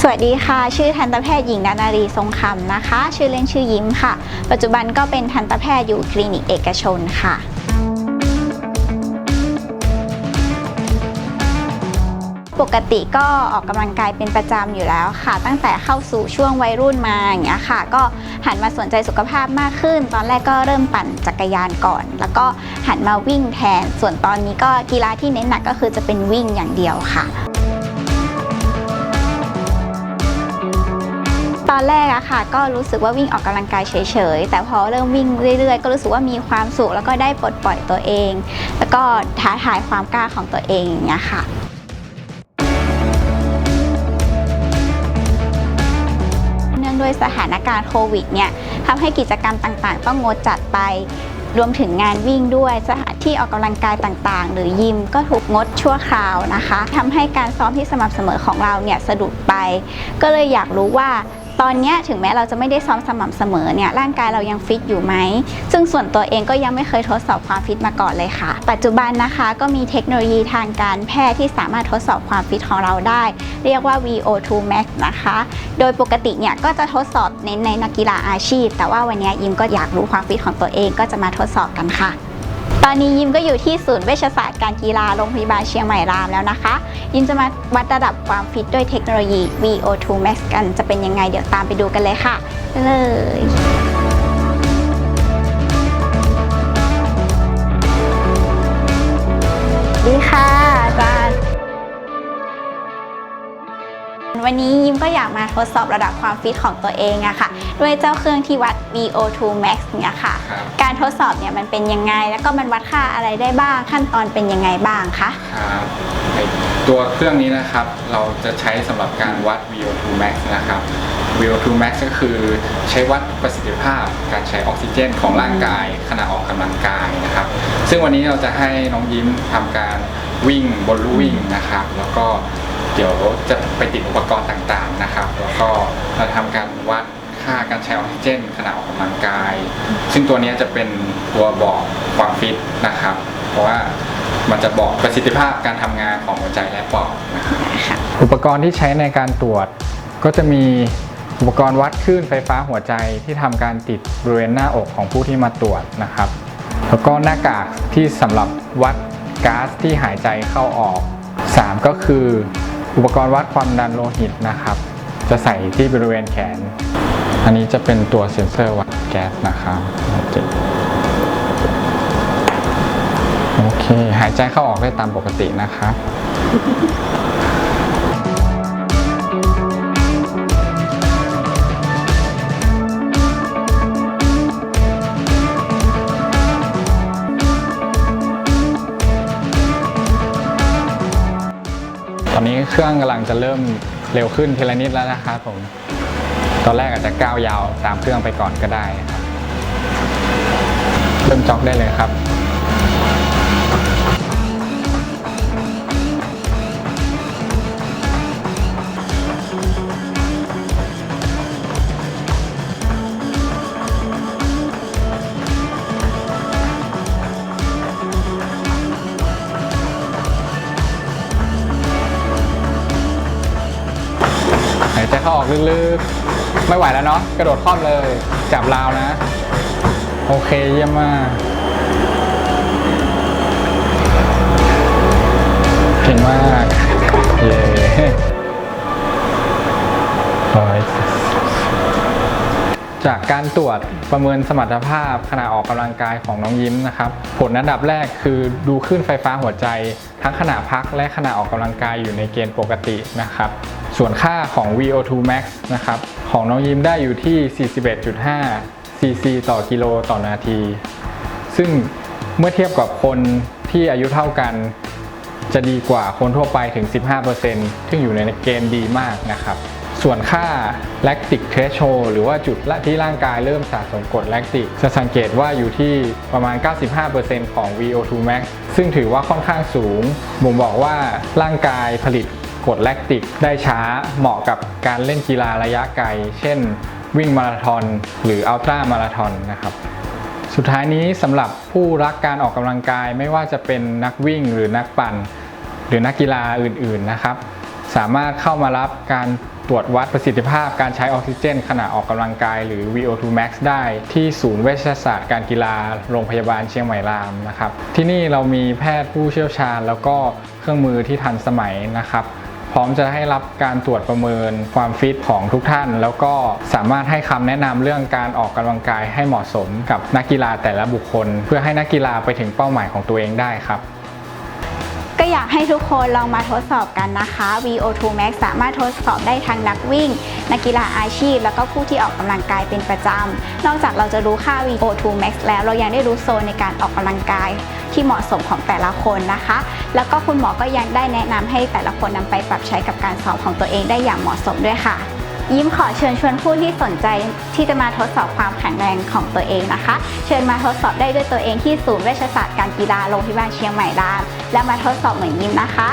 สวัสดีค่ะ ชื่อทันตแพทย์หญิงนานารีทรงคำนะคะ ชื่อเล่นชื่อยิ้มค่ะ ปัจจุบันก็เป็นทันตแพทย์อยู่คลินิกเอกชนค่ะปกติก็ออกกำลังกายเป็นประจำอยู่แล้วค่ะ ตั้งแต่เข้าสู่ช่วงวัยรุ่นมาอย่างเงี้ยค่ะ ก็หันมาสนใจสุขภาพมากขึ้น ตอนแรกก็เริ่มปั่นจักรยานก่อน แล้วก็หันมาวิ่งแทน ส่วนตอนนี้ก็กีฬาที่เน้นหนักก็คือจะเป็นวิ่งอย่างเดียวค่ะ อนแรกอะค่ะ ก็รู้สึกว่าวิ่งออกกำลังกายเฉยๆ แต่พอเริ่มวิ่งเรื่อยๆ ก็รู้สึกว่ามีความสุขแล้วก็ได้ปลดปล่อยตัวเอง แล้วก็ท้าทายความกล้าของตัวเองอย่างเงี้ยค่ะเนื่องด้วยสถานการณ์โควิดเนี่ยทำให้กิจกรรมต่างๆ ต้องงดจัดไปรวมถึงงานวิ่งด้วยสถานที่ออกกำลังกายต่างๆ หรือยิมก็ถูกงดชั่วคราวนะคะทำให้การซ้อมที่สม่ำเสมอของเราเนี่ยสะดุดไป ก็เลยอยากรู้ว่า ตอนนี้ถึงแม้เราจะไม่ได้ซ้อมสม่ำเสมอเนี่ยร่างกายเรายังฟิตอยู่ไหม ซึ่งส่วนตัวเองก็ยังไม่เคยทดสอบความฟิตมาก่อนเลยค่ะ ปัจจุบันนะคะก็มีเทคโนโลยีทางการแพทย์ที่สามารถทดสอบความฟิตของเราได้ เรียกว่า VO2 Max นะคะ โดยปกติเนี่ยก็จะทดสอบเน้นในนักกีฬาอาชีพ แต่ว่าวันนี้ยิมก็อยากรู้ความฟิตของตัวเองก็จะมาทดสอบกันค่ะ ตอนนี้ยิมก็อยู่ที่ศูนย์เวชศาสตร์การกีฬาโรงพยาบาลเชียงใหม่รามแล้วนะคะ ยิมจะมาวัดระดับความฟิตด้วยเทคโนโลยี VO2 Max กันจะเป็นยังไงเดี๋ยวตามไปดูกันเลยค่ะไปเลยดีค่ะอาจารย์ วันนี้ อยากมาทดสอบระดับความฟิตของตัวเองอะค่ะ ด้วยเจ้าเครื่องที่วัด VO2 Max เนี่ยค่ะครับการทดสอบเนี่ยมันเป็นยังไง แล้วก็มันวัดค่าอะไรได้บ้างขั้นตอนเป็นยังไงบ้างคะครับไอ้ตัวเครื่องนี้นะครับเราจะใช้สำหรับการวัด VO2 max นะครับ VO2 max ก็คือใช้วัดประสิทธิภาพการใช้ออกซิเจนของร่างกายขณะออกกำลังกายนะครับ ซึ่งวันนี้เราจะให้น้องยิ้มทำการวิ่งบนลู่วิ่งนะครับ แล้วก็ เดี๋ยวจะไปติดอุปกรณ์ต่างๆนะครับ แล้วก็เราทำการวัดค่าการใช้ออกซิเจนขณะออกกำลังกาย ซึ่งตัวนี้จะเป็นตัวบอกความฟิตนะครับ เพราะว่ามันจะบอกประสิทธิภาพการทำงานของหัวใจและปอดนะครับอุปกรณ์ที่ใช้ในการตรวจ ก็จะมีอุปกรณ์วัดคลื่นไฟฟ้าหัวใจที่ทำการติดบริเวณหน้าอกของผู้ที่มาตรวจนะครับ แล้วก็หน้ากากที่สำหรับวัดก๊าซที่หายใจเข้าออก 3 ก็คือ อุปกรณ์วัดความดันโลหิตนะครับ จะใส่ที่บริเวณแขน อันนี้จะเป็นตัวเซ็นเซอร์วัดแก๊สนะครับโอเค หายใจเข้าออกได้ตามปกตินะครับ ตอนนี้เครื่องกำลังจะเริ่มเร็วขึ้นทีละนิดแล้วนะครับผม ตอนแรกอาจจะก้าวยาวตามเครื่องไปก่อนก็ได้ครับ เริ่มจ็อกได้เลยครับ เข้าออกลึกๆ ไม่ไหวแล้วเนาะ กระโดดคล่อมเลย จับราวนะ โอเคเยี่ยมมากเก่งมาก จากการตรวจประเมินสมรรถภาพขณะออกกำลังกายของน้องยิ้มนะครับ ผลอันดับแรกคือดูคลื่นไฟฟ้าหัวใจ ทั้งขณะพักและขณะออกกำลังกายอยู่ในเกณฑ์ปกตินะครับ ส่วนค่าของ VO2 max นะครับของน้องยิ้มได้อยู่ที่ 41.5 cc ต่อกิโลต่อนาที ซึ่งเมื่อเทียบกับคนที่อายุเท่ากัน จะดีกว่าคนทั่วไปถึง 15%ซึ่งอยู่ในเกณฑ์ดีมากนะครับ ส่วนค่า lactic threshold หรือว่าจุดละที่ร่างกายเริ่มสะสมกรด lactic จะสังเกตว่าอยู่ที่ประมาณ 95%ของ VO2 max ซึ่งถือว่าค่อนข้างสูงบ่งบอกว่าร่างกายผลิตกรด lactic ได้ช้าเหมาะกับการเล่นกีฬาระยะไกล เช่น วิ่งมาราธอนหรืออัลตร้ามาราธอนนะครับสุดท้ายนี้สำหรับผู้รักการออกกำลังกายไม่ว่าจะเป็นนักวิ่งหรือนักปั่น หรือนักกีฬาอื่นๆนะครับ สามารถเข้ามารับการ ตรวจวัดประสิทธิภาพการใช้ออกซิเจน ขณะออกกำลังกายหรือ VO2 max ได้ที่ศูนย์เวชศาสตร์การกีฬาโรงพยาบาลเชียงใหม่รามนะครับที่นี่เรามีแพทย์ผู้เชี่ยวชาญ แล้วก็เครื่องมือที่ทันสมัยนะครับพร้อมจะให้รับการตรวจประเมินความฟิตของทุกท่าน แล้วก็สามารถให้คำแนะนำเรื่องการออกกำลังกายให้เหมาะสมกับนักกีฬาแต่ละบุคคล เพื่อให้นักกีฬาไปถึงเป้าหมายของตัวเองได้ครับ ก็อยากให้ทุกคนลองมาทดสอบกันนะคะ VO2 max สามารถทดสอบได้ทั้งนักวิ่ง นักกีฬาอาชีพ แล้วก็ผู้ที่ออกกำลังกายเป็นประจำ นอกจากเราจะรู้ค่า VO2 max แล้วเรายังได้รู้โซนในการออกกำลังกายที่เหมาะสมของแต่ละคนนะคะ แล้วก็คุณหมอก็ยังได้แนะนำให้แต่ละคนนำไปปรับใช้กับการสอบของตัวเองได้อย่างเหมาะสมด้วยค่ะ ยิ้มขอเชิญชวนผู้ที่สนใจที่จะมาทดสอบความแข็งแรงของตัวเองนะคะ เชิญมาทดสอบได้ด้วยตัวเองที่ศูนย์เวชศาสตร์การกีฬาโรงพยาบาลเชียงใหม่รามและมาทดสอบเหมือนยิ้มนะคะ